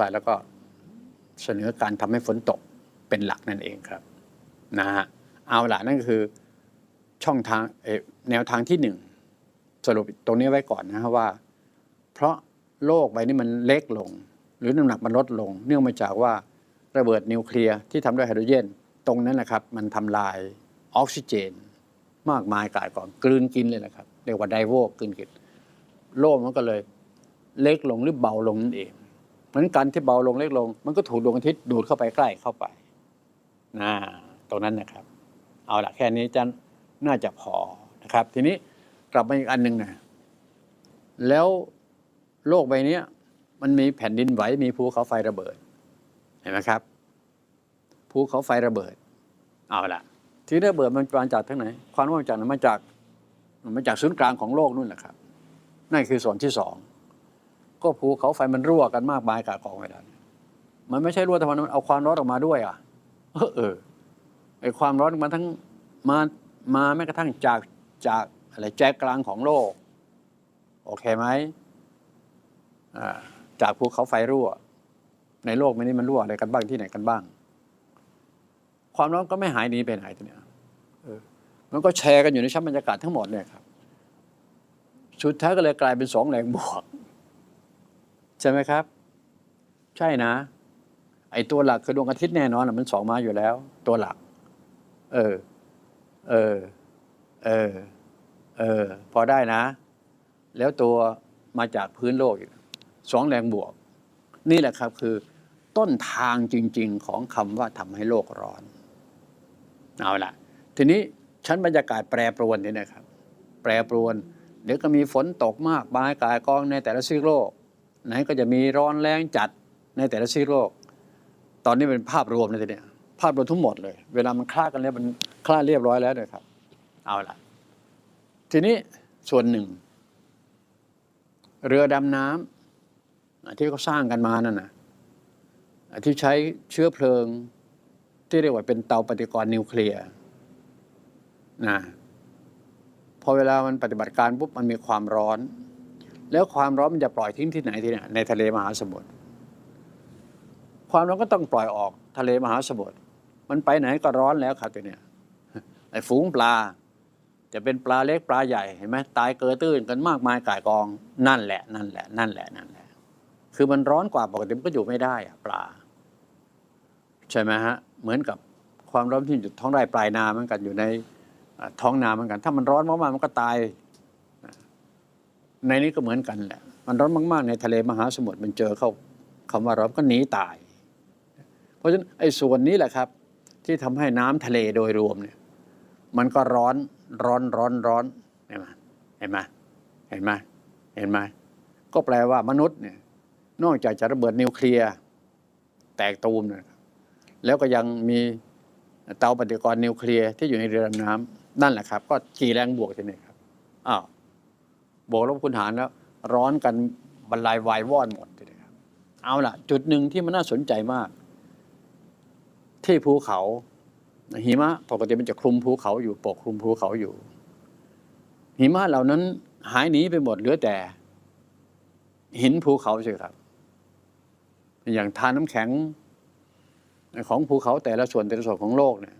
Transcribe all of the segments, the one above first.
ไซด์แล้วก็เสนอการทำให้ฝนตกเป็นหลักนั่นเองครับนะฮะเอาละนั่นก็คือช่องทางเอแนวทางที่หนึ่งสรุปตรงนี้ไว้ก่อนนะฮะว่า เพราะโลกใบนี้มันเล็กลง หรือน้ำหนักมันลดลง เนื่องมาจากว่าระเบิดนิวเคลียร์ที่ทำด้วยไฮโดรเจนตรงนั้นนะครับ มันทำลายออกซิเจน มากมายกายก่อนกลืนกินเลยนะครับเรียกว่าไดโวกลืนกินโลกมันก็เลยเล็กลงหรือเบาลงนั่นเอง เพราะฉะนั้นการที่เบาลงเล็กลง มันก็ถูกดวงอาทิตย์ดูดเข้าไปใกล้เข้าไปนะตรงนั้นนะครับ เอาละแค่นี้จะน่าจะพอนะครับ ทีนี้กลับมาอีกอันหนึ่งนะแล้วโลกใบนี้มันมีแผ่นดินไหวมีภูเขาไฟระเบิด เห็นไหมครับภูเขาไฟระเบิด เอาละที่ระเบิดมันมาจากทั้งไหน ความร้อนมาจากไหนมาจากมาจากศูนย์กลางของโลกนู่นแหละครับนั่นคือส่วนที่สอง ก็ภูเขาไฟมันรั่วกันมากมายกากองเวลามันไม่ใช่รั่วแต่มันเอาความร้อนออกมาด้วย อะ เออเออไอความร้อนมันทั้งมามาแม้กระทั่งจากจากอะไรแจกกลางของโลก โอเคไหมอ่าจากภูเขาไฟรั่ว ในโลกนี้มันรั่วอะไรกันบ้างที่ไหนกันบ้าง ความร้อนก็ไม่หายหนีไปไหนทีเนี้ยมันก็แชร์กันอยู่ในชั้นบรรยากาศทั้งหมดเนี่ยครับสุดท้ายก็เลยกลายเป็นสองแรงบวก ใช่ไหมครับ ใช่นะ ไอ้ตัวหลักคือดวงอาทิตย์แน่นอนมันสองมาอยู่แล้ว ตัวหลัก เออ เออ เออ เออ พอได้นะ แล้วตัวมาจากพื้นโลกอีกสองแรงบวก นี่แหละครับคือ ต้นทางจริง ๆ ของคำว่าทำให้โลกร้อน เอาละทีนี้ชั้นบรรยากาศแปรปรวนนี่นะครับ แปรปรวน เดี๋ยวก็มีฝนตกมากบายกายกองในแต่ละซีกโลก ไหนก็จะมีร้อนแรงจัดในแต่ละซีโลกตอนนี้เป็นภาพรวมเลยทีเนี้ยภาพรวมทั้งหมดเลย เวลามันคลาดกันแล้วมันคลาดเรียบร้อยแล้วเลยครับ เอาละทีนี้ส่วนหนึ่ง เรือดำน้ำที่เขาสร้างกันมานั่นนะที่ใช้เชื้อเพลิง ที่เรียกว่าเป็นเตาปฏิกรณ์นิวเคลียร์นะพอเวลามันปฏิบัติการปุ๊บมันมีความร้อน แล้วความร้อนมันจะปล่อยทิ้งที่ไหนที่เนี่ยในทะเลมหาสมุทรความร้อนก็ต้องปล่อยออกทะเลมหาสมุทรมันไปไหนก็ร้อนแล้วครับตัวเนี่ยไอ้ฝูงปลา จะเป็นปลาเล็กปลาใหญ่เห็นไหมตายเกยตื้นกันมากมายก่ายกองนั่นแหละนั่นแหละนั่นแหละนั่นแหละ คือมันร้อนกว่าปกติมันก็อยู่ไม่ได้อะปลา ใช่ไหมฮะเหมือนกับความร้อนที่อยู่ท้องไร่ปลายนาเหมือนกันอยู่ในท้องนาเหมือนกัน ถ้ามันร้อนมากๆมันก็ตาย ในนี้ก็เหมือนกันแหละ มันร้อนมากๆ ในทะเลมหาสมุทรมันเจอเข้าคำว่าร้อนก็หนีตาย เพราะฉะนั้นไอ้ส่วนนี้แหละครับ ที่ทำให้น้ำทะเลโดยรวมเนี่ย มันก็ร้อนร้อนร้อนร้อนเห็นไหมเห็นไหมเห็นไหมเห็นไหมก็แปลว่ามนุษย์เนี่ย นอกจากจะระเบิดนิวเคลียร์แตกตูมเนี่ยแล้วก็ยังมีเตาปฏิกรณ์นิวเคลียร์ที่อยู่ในเรือดำน้ำนั่นแหละครับ ก็กี่แรงบวกทีนี้ครับอ้าว บวกลบคูณหารแล้ว ร้อนกันบรรลัยวายวอดหมดเดียครับเอาล่ะ จุดหนึ่งที่มันน่าสนใจมาก ที่ภูเขาหิมะปกติมันจะคลุมภูเขาอยู่ปกคลุมภูเขาอยู่ หิมะเหล่านั้นหายหนีไปหมดเหลือแต่ หินภูเขาใช่ครับ อย่างทานน้ำแข็ง ของภูเขาแต่ละส่วนแต่ละส่วนของโลกเนี่ย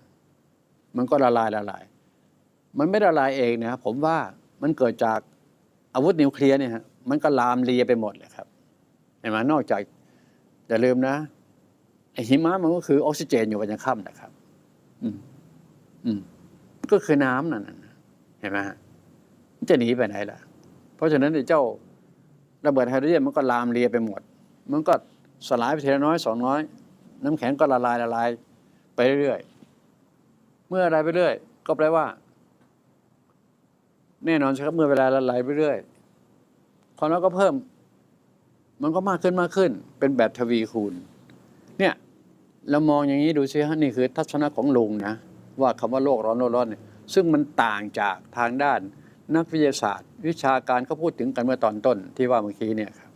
มันก็ละลายละลาย มันไม่ละลายเองนะครับผมว่ามันเกิดจาก อาวุธนิวเคลียร์เนี่ยฮะมันก็ลามเลียไปหมดเลยครับเห็นไหมนอกจากอย่าลืมนะไอหิมะมันก็คือออกซิเจนอยู่บนยังค่ำนะครับ อืม อืม ก็คือน้ำนั่นน่ะเห็นไหมฮะจะหนีไปไหนล่ะ เพราะฉะนั้นไอ้เจ้าระเบิดไฮโดรเจนมันก็ลามเลียไปหมด มันก็สลายไปทีละน้อยสองน้อย น้ำแข็งก็ละลายละลาย ไปเรื่อยๆเมื่อละลายไปเรื่อย ก็แปลว่า แน่นอนใช่ครับเมื่อเวลาละลายไปเรื่อยความร้อนก็เพิ่ม มันก็มากขึ้นมากขึ้น เป็นแบบทวีคูณ เนี่ยเรามองอย่างนี้ดูซิฮะนี่คือ ทัศนะของลุงนะ ว่าคำว่าโลกร้อนโลกร้อนเนี่ยซึ่งมันต่างจากทางด้านนักวิทยาศาสตร์ วิชาการเขาพูดถึงกันเมื่อตอนต้นที่ว่าเมื่อกี้เนี่ยครับ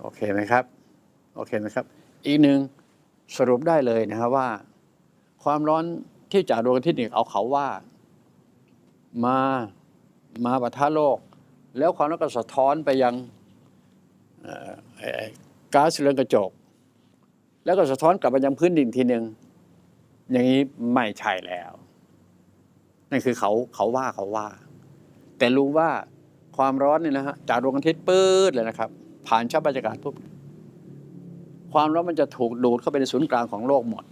โอเคไหมครับโอเคไหมครับ อีกหนึ่งสรุปได้เลยนะครับว่า ความร้อนที่จากดวงอาทิตย์เนี่ยเอาเขาว่า มามาปะทะโลก แล้วความร้อนก็สะท้อนไปยังก๊าซเรือนกระจก แล้วก็สะท้อนกลับมายังพื้นดินทีหนึ่งอย่างนี้ไม่ใช่แล้วนั่นคือเขาเขาว่าเขาว่า แต่รู้ว่าความร้อนเนี่ยนะฮะจากดวงอาทิตย์ปื้ดเลยนะครับ ผ่านชั้นบรรยากาศปุ๊บความร้อนมันจะถูกดูดเข้าไปในศูนย์กลางของโลกหมด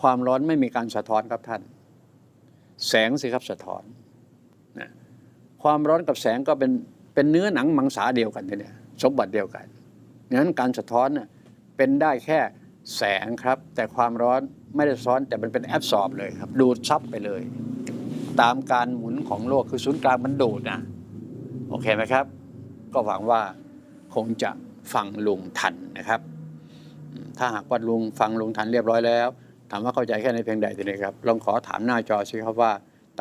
ความร้อนไม่มีการสะท้อนครับท่าน แสงสิครับสะท้อนนะความร้อนกับแสงก็เป็นเป็นเนื้อหนังมังสาเดียวกันทีเนี่ยสมบัติเดียวกันงั้นการสะท้อนน่ะเป็นได้แค่แสงครับ แต่ความร้อนไม่ได้สะท้อนแต่มันเป็นแอบสอบเลยครับ ดูดซับไปเลย ตามการหมุนของโลกคือศูนย์กลางมันดูดนะโอเคไหมครับ ก็หวังว่าคงจะฟังลุงทันนะครับ ถ้าหากว่าลุงฟังลุงทันเรียบร้อยแล้ว ถามว่าเข้าใจแค่ในเพลงใดตัวนี้ครับลองขอถามหน้าจอสิครับว่า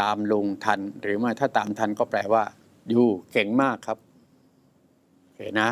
ตามลุงทันหรือไม่ถ้าตามทันก็แปลว่า อยู่เก่งมากครับโอเคนะ